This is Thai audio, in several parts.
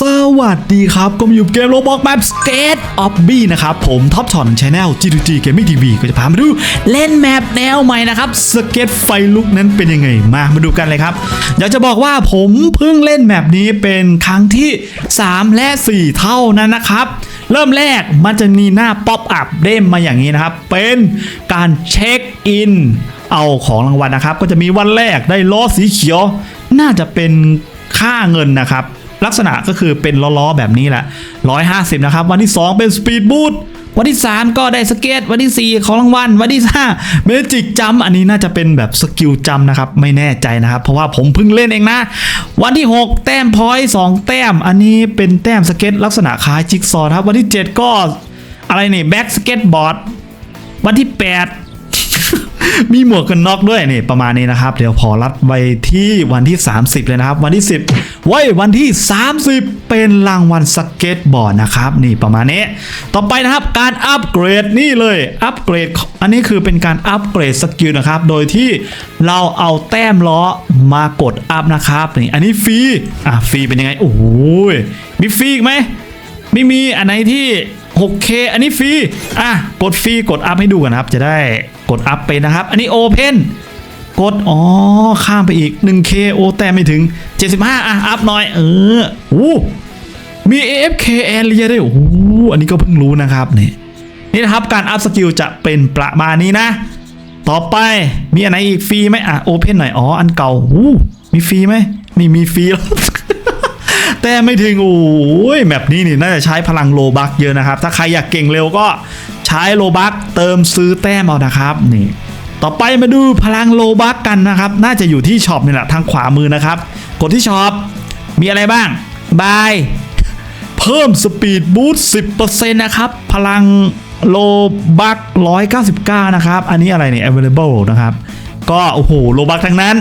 สวัสดีครับ ก็มาอยู่เกมโรบอกแมปสเกตออฟบี้นะครับ ผมท็อปชอตชาแนล G2G Gaming TV ก็จะพามาดูเล่นแมปแนวใหม่นะครับสเก็ตไฟลุกนั้นเป็นยังไง มามาดูกันเลยครับ อยากจะบอกว่าผมเพิ่งเล่นแมปนี้เป็นครั้งที่ 3 และ 4 เท่านั้นนะครับเริ่มแรกมันจะมีหน้าป๊อปอัพเด้มมาอย่างนี้นะครับ เป็นการเช็คอิน เอาของรางวัลนะครับ ก็จะมีวันแรกได้ล้อสีเขียว น่าจะเป็นค่าเงินนะครับ ลักษณะก็คือเป็นล้อๆแบบนี้แหละ 150 นะครับ วันที่ 2 เป็นสปีดบูทวันที่ 3 ก็ได้สเก็ตวันที่ 4 ของรางวัลวันที่5เมจิกจัมอันนี้น่าจะเป็นแบบสกิลจัมนะครับ ไม่แน่ใจนะครับ เพราะว่าผมเพิ่งเล่นเองนะ วันที่ 6 แต้มพอยต์2แต้ม อันนี้เป็นแต้มสเก็ตลักษณะคล้ายจิ๊กซอว์ครับ วันที่ 7 ก็อะไรนี่แบ็กสเก็ตบอร์ดวันที่ 8 มีหมวกกันน็อกด้วยนี่ประมาณนี้นะครับ เดี๋ยวพอรัดไว้ที่วันที่ 30 เลยนะครับ วันที่ 10ไว้ยวันที่ 30 เป็นรางวัลสเก็ตบอร์ดนะครับ นี่ประมาณนี้ ต่อไปนะครับการอัปเกรดนี่เลยอัปเกรด อันนี้คือเป็นการอัปเกรดสกิลนะครับ โดยที่เราเอาแต้มล้อมากดอัพนะครับนี่อันนี้ฟรีอะฟรีเป็นยังไงโอ้โหมีฟรีอีกไหมไม่มีอันไหนที่ 6K อันนี้ฟรี อะ กดฟรี กดอัพให้ดูกันนะครับ จะได้กดอัพไปนะครับ อันนี้โอเพนกด อ๋อ ข้ามไปอีก 1K โอแต่ไม่ถึง 75 อะ อัพหน่อย เออโอ้มี AFK area ด้วยโอ้อันนี้ก็เพิ่งรู้นะครับนี่นี่นะครับ การอัพสกิลจะเป็นประมาณนี้นะ ต่อไปมีอันไหนอีกฟรีไหมอะโอเพนหน่อย อ๋อ อันเก่าอู้มีฟรีไหมไม่มีฟรีแล้ว แต่ไม่ถึงโอ้ยแบบนี้นี่น่าจะใช้พลังโลบักเยอะนะครับ ถ้าใครอยากเก่งเร็วก็ใช้โลบักเติมซื้อแต้มเอานะครับนี่ต่อไปมาดูพลังโลบักกันนะครับ น่าจะอยู่ที่ช็อปนี่แหละทางขวามือนะครับ กดที่ช็อปมีอะไรบ้างบายเพิ่มสปีดบูสต์10%นะครับ พลังโลบัก199 นะครับ อันนี้อะไรเนี่ย available นะครับ ก็ โอ้โห โลบักทั้งนั้น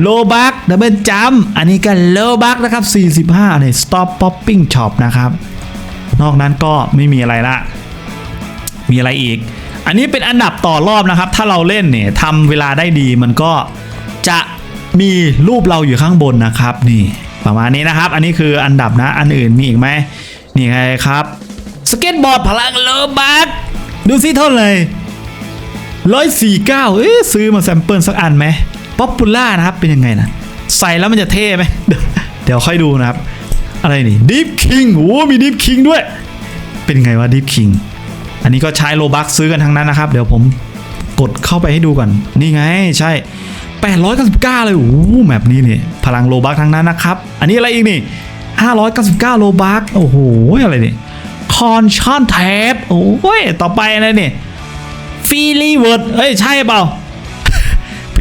โลบักดับเบิลจัมอันนี้ก็โลบักนะครับ 45เนี่ย stop popping shop นะครับ นอกนั้นก็ไม่มีอะไรละ มีอะไรอีก อันนี้เป็นอันดับต่อรอบนะครับ ถ้าเราเล่นเนี่ยทำเวลาได้ดีมันก็จะมีรูปเราอยู่ข้างบนนะครับนี่ประมาณนี้นะครับ อันนี้คืออันดับนะ อันอื่นมีอีกไหมนี่ไงครับสเก็ตบอร์ดพลังโลบักดูสิเท่าไหร่ร้อยสี่เก้าเอ๊ะซื้อมาแซมเปิลสักอันไหม ป๊อปปูล่านะครับเป็นยังไงนะ ใส่แล้วมันจะเท่ไหม เดี๋ยวค่อยดูนะครับ อะไรนี่ดิฟคิงโอ้มีดิฟคิงด้วย เป็นไงวะดิฟคิงอันนี้ก็ใช้โลบักซื้อกันทั้งนั้นนะครับ เดี๋ยวผมกดเข้าไปให้ดูก่อน นี่ไงใช่899เลยโอ้แบบนี้นี่พลังโลบักทั้งนั้นนะครับ อันนี้อะไรอีกนี่ 599 โลบักโอ้โหอะไรนี่คอนชอนแท็บโอ้ยต่อไปอะไรนี่ฟีลีเวิร์ดเอ้ยใช่เปล่า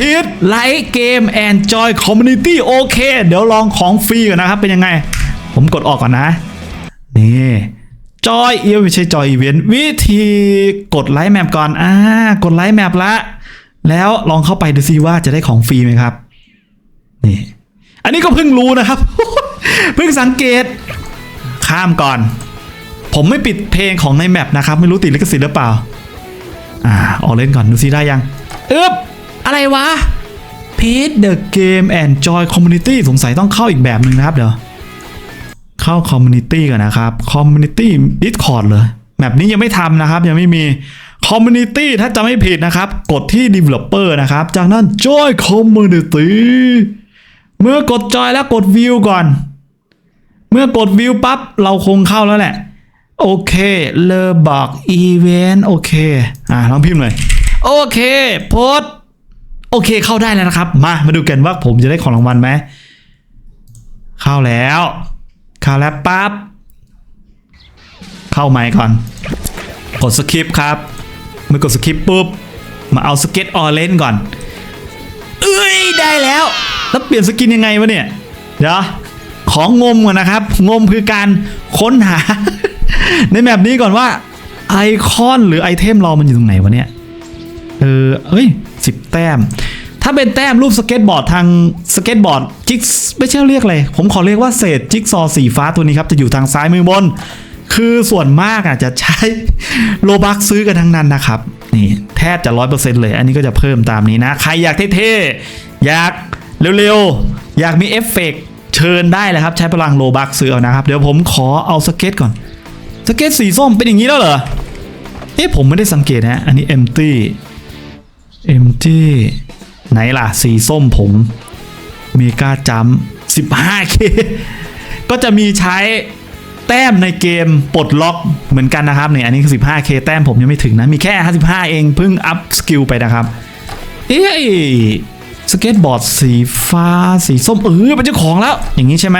พีทไลค์เกมแอนจอยคอมมูนิตี้โอเค เดี๋ยวลองของฟรีก่อนนะครับ เป็นยังไง ผมกดออกก่อนนะ นี่จอยเอีไม่ใช่จอยอีเวนต์วิธีกดไลค์แมปก่อนอ่ากดไลค์แมปละ แล้วลองเข้าไปดูซิว่าจะได้ของฟรีไหมครับ นี่ อันนี้ก็เพิ่งรู้นะครับ เพิ่งสังเกต ข้ามก่อน ผมไม่ปิดเพลงของในแมปนะครับ ไม่รู้ติดลิขสิทธิ์หรือเปล่า อ่าออกเล่นก่อนดูซิได้ยัง อึ๊บ อะไรวะ Peace the Game and Joy Community สงสัยต้องเข้าอีกแบบหนึ่งนะครับเดี๋ยวเข้า Community ก่อนนะครับ Community Discord เลยแบบนี้ยังไม่ทำนะครับ ยังไม่มี Community ถ้าจะไม่ผิดนะครับ กดที่ Developer นะครับ จากนั้น Joy Community เมื่อกดจอยแล้วกด View ก่อน เมื่อกด View ปั๊บ เราคงเข้าแล้วแหละ โอเคเลอบอกอีเวนต์โอเค อ่าลองพิมพ์เลย โอเค โพสต์ โอเคเข้าได้แล้วนะครับ มามาดูกันว่าผมจะได้ของรางวัลไหมเข้าแล้วเข้าแล้วปั๊บเข้าใหม่ก่อน กดสคริปครับเมื่อกดสคริปปุ๊บมาเอาสเก็ตออเรนก่อน เอ้ยได้แล้ว แล้วเปลี่ยนสกินยังไงวะเนี่ยเดี๋ยวของงมก่อนนะครับ งมคือการค้นหา ในแมปนี้ก่อนว่าไอคอนหรือไอเทมเรามันอยู่ตรงไหนวะเนี่ย เออเอ้ยสิบแต้ม ถ้าเป็นแต้มรูปสเก็ตบอร์ดทางสเก็ตบอร์ดจิ๊กไม่ใช่เรียกเลย ผมขอเรียกว่าเศษจิ๊กซอว์สีฟ้าตัวนี้ครับ จะอยู่ทางซ้ายมือบน คือส่วนมากอะจะใช้โลบักซื้อกันทั้งนั้นนะครับ นี่แทบจะร้อยเปอร์เซ็นต์เลย อันนี้ก็จะเพิ่มตามนี้นะ ใครอยากเท่ๆ อยากเร็วๆ อยากมีเอฟเฟกต์เชิญได้เลยครับ ใช้พลังโลบักซื้อเอานะครับ เดี๋ยวผมขอเอาสเก็ตก่อน สเก็ตสีส้มเป็นอย่างนี้แล้วเหรอ เอ๊ะผมไม่ได้สังเกตนะ อันนี้ empty empty ไหนล่ะ สีส้มผมเมกาจัม 15k ก็จะมีใช้แต้มในเกมปลดล็อกเหมือนกันนะครับเนี่ยอันนี้คือ 15k แต้มผมยังไม่ถึงนะ มีแค่ 55 เองเพิ่งอัพสกิลไปนะครับ เอ้ยสเก็ตบอร์ดสีฟ้าสีส้มเออเป็นเจ้าของแล้ว อย่างนี้ใช่ไหม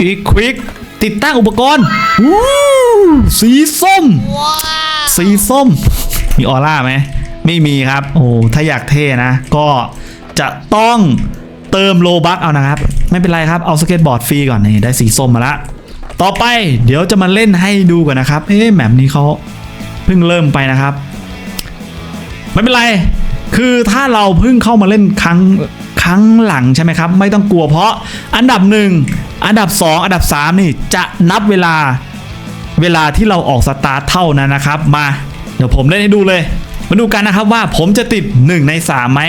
อีควิกติดตั้งอุปกรณ์วู้สีส้ม สีส้ม มีออร่าไหม ไม่มีครับ โอ้ถ้าอยากเท่นะ ก็จะต้องเติมโลบักเอานะครับ ไม่เป็นไรครับ เอาสเก็ตบอร์ดฟรีก่อนนี่ได้สีส้มมาละต่อไปเดี๋ยวจะมาเล่นให้ดูก่อนนะครับ เอ๊ะแมปนี้เขาเพิ่งเริ่มไปนะครับ ไม่เป็นไร คือถ้าเราเพิ่งเข้ามาเล่นครั้งครั้งหลังใช่ไหมครับ ไม่ต้องกลัวเพราะอันดับหนึ่งอันดับ 2 อันดับ 3 นี่จะนับเวลาเวลาที่เราออกสตาร์ทเท่านั้นนะครับ มา เดี๋ยวผมเล่นให้ดูเลย มาดูกันนะครับว่าผมจะติด 1 ใน3ไหม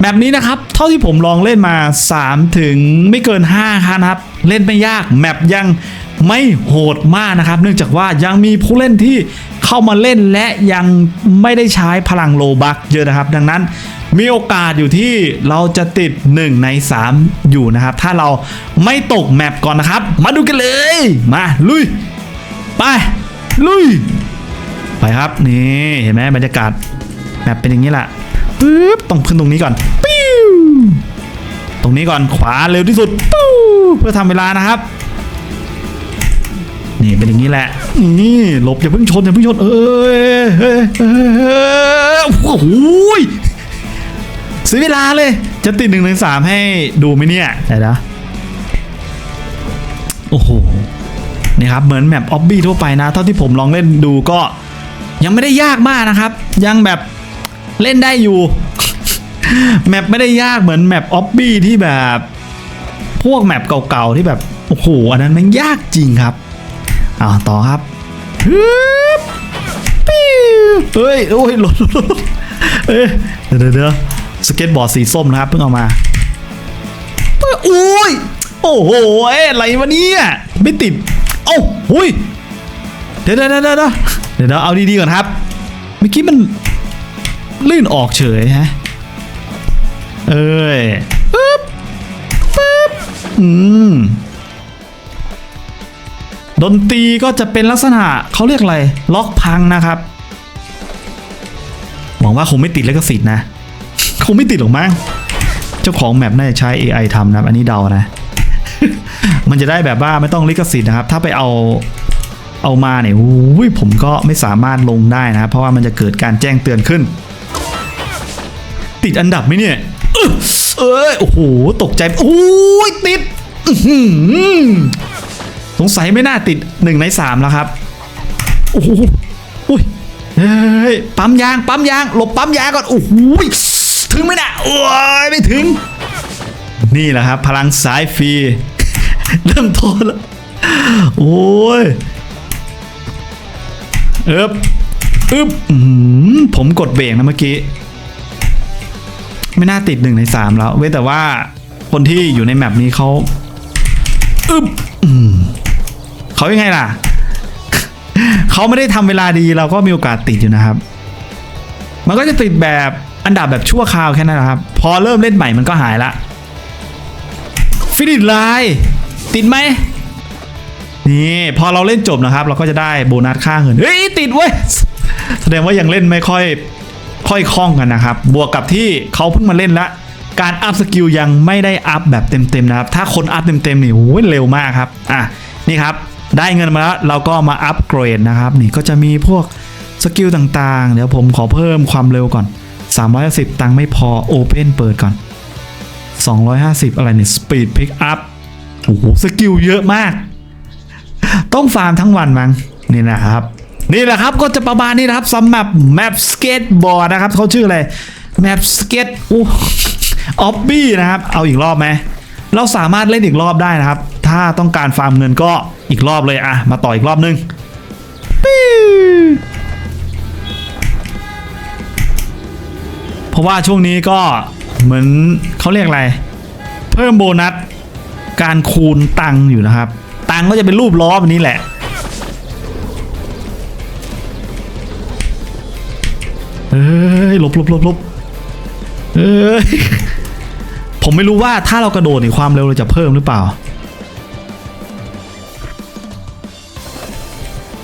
แบบนี้นะครับ เท่าที่ผมลองเล่นมา 3 ถึงไม่เกิน5ครั้งนะครับ เล่นไม่ยากแมปยังไม่โหดมากนะครับ เนื่องจากว่ายังมีผู้เล่นที่เข้ามาเล่นและยังไม่ได้ใช้พลังโลบักเยอะนะครับ ดังนั้นมีโอกาสอยู่ที่เราจะติด 1 ใน 3 อยู่นะครับ ถ้าเราไม่ตกแมปก่อนนะครับ มาดูกันเลย มาลุย ไป ลุย ไปครับนี่เห็นไหมบรรยากาศแบบเป็นอย่างนี้แหละปึ๊บต้องขึ้นตรงนี้ก่อนปิ้วตรงนี้ก่อนขวาเร็วที่สุดปิ้วเพื่อทำเวลานะครับนี่เป็นอย่างนี้แหละนี่หลบอย่าเพิ่งชนอย่าเพิ่งชนเอ้ยเอ้ยเออโอ้โหเสียเวลาเลย จะติดหนึ่งในสามให้ดูไหมเนี่ยไหนนะโอ้โหนี่ครับเหมือนแมปออบบี้ทั่วไปนะ เท่าที่ผมลองเล่นดูก็ ยังไม่ได้ยากมากนะครับ ยังแบบเล่นได้อยู่ แมปไม่ได้ยากเหมือนแมปออบบี้ที่แบบ พวกแมปเก่าๆที่แบบ โอ้โห อันนั้นมันยากจริงครับอ่าต่อครับปิ้วเฮ้ย โอ้ยหล่นเอ้ยเดี๋ยวเดี๋ยวสเก็ตบอร์ดสีส้มนะครับเพิ่งเอามาอุ้ย โอ้โหอะอะไรวะเนี่ย ไม่ติด เอ้าหุย เดี๋ยวเดี๋ยวเดี๋ยวเดี๋ยวเดี๋ยวเอาดีๆก่อนครับเมื่อกี้มันลื่นออกเฉยฮะเอ้ยปึ๊บปึ๊บอืมดนตรีก็จะเป็นลักษณะเขาเรียกอะไร ล็อกพังนะครับ หวังว่าคงไม่ติดแล้วก็สิทธิ์นะ คงไม่ติดหรอกมั้งเจ้าของแมปน่าจะใช้ AI ทำนะ อันนี้เดานะ มันจะได้แบบว่าไม่ต้องลิขสิทธิ์นะครับ ถ้าไปเอา เอามาเนี่ยอุ้ยผมก็ไม่สามารถลงได้นะครับเพราะว่ามันจะเกิดการแจ้งเตือนขึ้น ติดอันดับไหมเนี่ยเอ้อเอ้ยโอ้โห ตกใจ โอ้ยติดสงสัยไม่น่าติดหนึ่งในสามแล้วครับ โอ้โหอุ้ยเฮ้ยปั๊มยางปั๊มยาง หลบปั๊มยางก่อน โอ้โหถึงไหมนะโอ้ยไม่ถึง นี่แหละครับ พลังสายฟรี เริ่มโทษแล้ว โอ้ย อ๊บอึบผมกดเบรกนะเมื่อกี้ ไม่น่าติดหนึ่งในสามแล้ว เว้แต่ว่าคนที่อยู่ในแมปนี้เขาอึบเขายังไงล่ะ เขาไม่ได้ทำเวลาดีเราก็มีโอกาสติดอยู่นะครับ มันก็จะติดแบบอันดับแบบชั่วคราวแค่นั้นนะครับ พอเริ่มเล่นใหม่มันก็หายละฟินิชไลน์ติดไหม นี่พอเราเล่นจบนะครับ เราก็จะได้โบนัสค่าเงินเฮ้ยติดเว้ยแสดงว่ายังเล่นไม่ค่อยค่อยคล่องกันนะครับ บวกกับที่เขาเพิ่งมาเล่นละการอัพสกิลยังไม่ได้อัพแบบเต็มๆนะครับ ถ้าคนอัพเต็มๆนี่โอ้ยเร็วมากครับ อะนี่ครับ ได้เงินมาแล้วเราก็มาอัพเกรดนะครับ นี่ก็จะมีพวกสกิลต่างๆ เดี๋ยวผมขอเพิ่มความเร็วก่อน 310 ตังค์ไม่พอ Open เปิดก่อน 250 อะไรเนี่ย Speed Pick Up โอ้โหสกิลเยอะมาก ต้องฟาร์มทั้งวันมั้งนี่นะครับ นี่แหละครับก็จะประมาณนี้นะครับสำหรับแมปสเก็ตบอร์ดนะครับเขาชื่ออะไรแมปสเก็ตอออบบี้นะครับ เอาอีกรอบไหมเราสามารถเล่นอีกรอบได้นะครับ ถ้าต้องการฟาร์มเงินก็อีกรอบเลยอะมาต่ออีกรอบนึงปเพราะว่าช่วงนี้ก็เหมือนเขาเรียกอะไร เพิ่มโบนัสการคูณตังอยู่นะครับ ตังก็จะเป็นรูปล้อแบบนี้แหละ เอ้ยหลบหลบหลบหลบเอ้ย ผมไม่รู้ว่าถ้าเรากระโดดนี่ความเร็วเราจะเพิ่มหรือเปล่า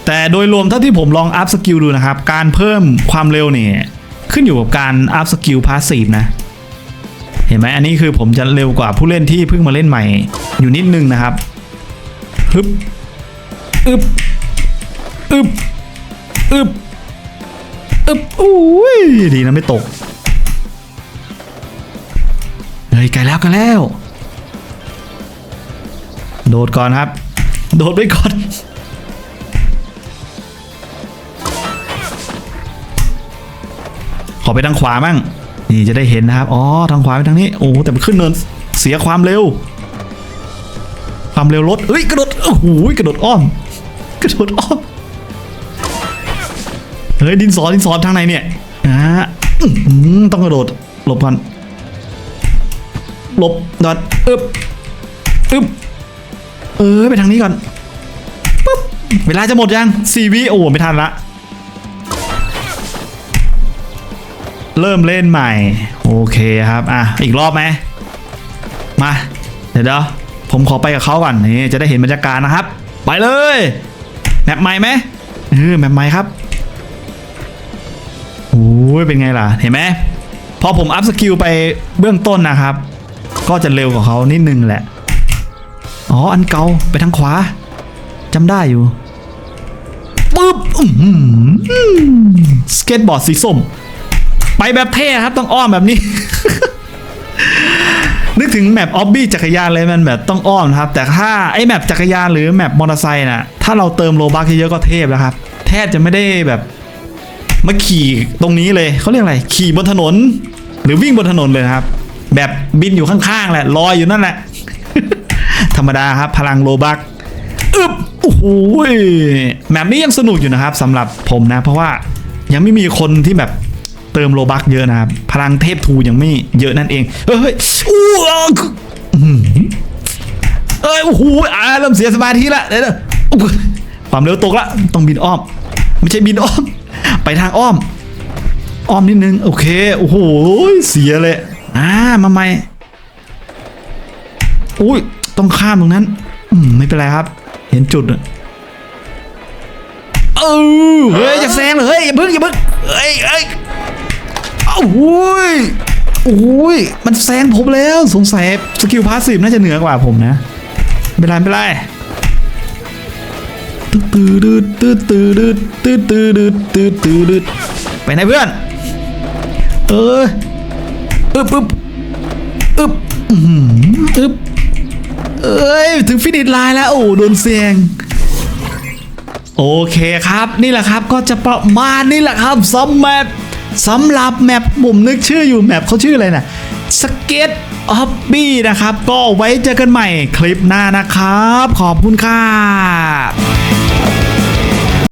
แต่โดยรวมเท่าที่ผมลองอัพสกิลดูนะครับ การเพิ่มความเร็วเนี่ยขึ้นอยู่กับการอัพสกิลพาสซีฟนะ เห็นไหมอันนี้คือผมจะเร็วกว่าผู้เล่นที่เพิ่งมาเล่นใหม่อยู่นิดนึงนะครับ ฮึบอึบอึบอึบอึบอุ้ยดีนะไม่ตกเฮ้ยไกลแล้วกันแล้ว โดดก่อนครับ โดดไปก่อนขอไปทางขวามั่งนี่จะได้เห็นนะครับ อ๋อ ทางขวาไปทางนี้ โอ้แต่มันขึ้นเนินเสียความเร็ว ความเร็วลดเอ้ยกระโดดโอ้โหกระโดดอ้อมกระโดดอ้อมเฮ้ยดินสอดินสอทางไหนเนี่ยอ่าต้องกระโดดหลบก่อนหลบดอดอึบอึบเออไปทางนี้ก่อนปุ๊บเวลาจะหมดยังสี่วิโอ้ไม่ทันละเริ่มเล่นใหม่ โอเคครับ อะ อีกรอบไหมมา เดี๋ยวเดี๋ยว ผมขอไปกับเขาก่อนนี่จะได้เห็นบรรยากาศนะครับ ไปเลยแมปใหม่ไหมเออแมปใหม่ครับโอ้ยเป็นไงล่ะเห็นไหมพอผมอัพสกิลไปเบื้องต้นนะครับ ก็จะเร็วกว่าเขานิดนึงแหละ อ๋ออันเก่าไปทางขวาจำได้อยู่ปึ๊บสเก็ตบอร์ดสีส้ม ไปแบบเท่ครับต้องอ้อมแบบนี้ นึกถึงแมปออบบี้จักรยานเลยมันแบบต้องอ้อมครับ แต่ถ้าไอ้แมปจักรยานหรือแมปมอเตอร์ไซค์น่ะถ้าเราเติมโลบักเยอะก็เทพแล้วครับ แทบจะไม่ได้แบบมาขี่ตรงนี้เลยเขาเรียกอะไร ขี่บนถนน หรือวิ่งบนถนนเลยครับ แบบบินอยู่ข้างๆแหละลอยอยู่นั่นแหละ ธรรมดาครับพลังโลบักอึบโอ้โหแมปนี้ยังสนุกอยู่นะครับสำหรับผมนะ เพราะว่ายังไม่มีคนที่แบบ เติมโลบักเยอะนะครับ พลังเทพทูยังไม่เยอะนั่นเอง เฮ้ยเฮ้ยอู้อืเอ้ยโอ้โหอ่าเริ่มเสียสมาธิละเดี๋ยวนะความเร็วตกละต้องบินอ้อม ไม่ใช่บินอ้อม ไปทางอ้อม อ้อมนิดนึง โอเค โอ้โห เสียเลย อ่า มาใหม่อุ้ย ต้องข้ามตรงนั้น อืม ไม่เป็นไรครับ เห็นจุดอะเออเฮ้ยอย่าแซงเลย เฮ้ย อย่าเพิ่งอย่าเพิ่งเฮ้ยเฮ้ย โอ้ยโอ้ยมันแซงผมแล้วสงสัยสกิลพาสซีฟน่าจะเหนือกว่าผมนะไม่เป็นไรไม่เป็นไรตื้อดืดตื้อตื้อดืดตื้อตื้อดืดตื้อตื้อดืดไปไหนเพื่อน เอออึบอึบอึบอึบเอ้ยถึงฟินิชไลน์แล้วโอ้โดนเสียงโอเคครับนี่แหละครับก็จะประมาณนี้แหละครับสำแมป สำหรับแมปผมนึกชื่ออยู่แมปเขาชื่ออะไรนะสเก็ตออฟบี้นะครับ ก็ไว้เจอกันใหม่คลิปหน้านะครับ ขอบคุณครับ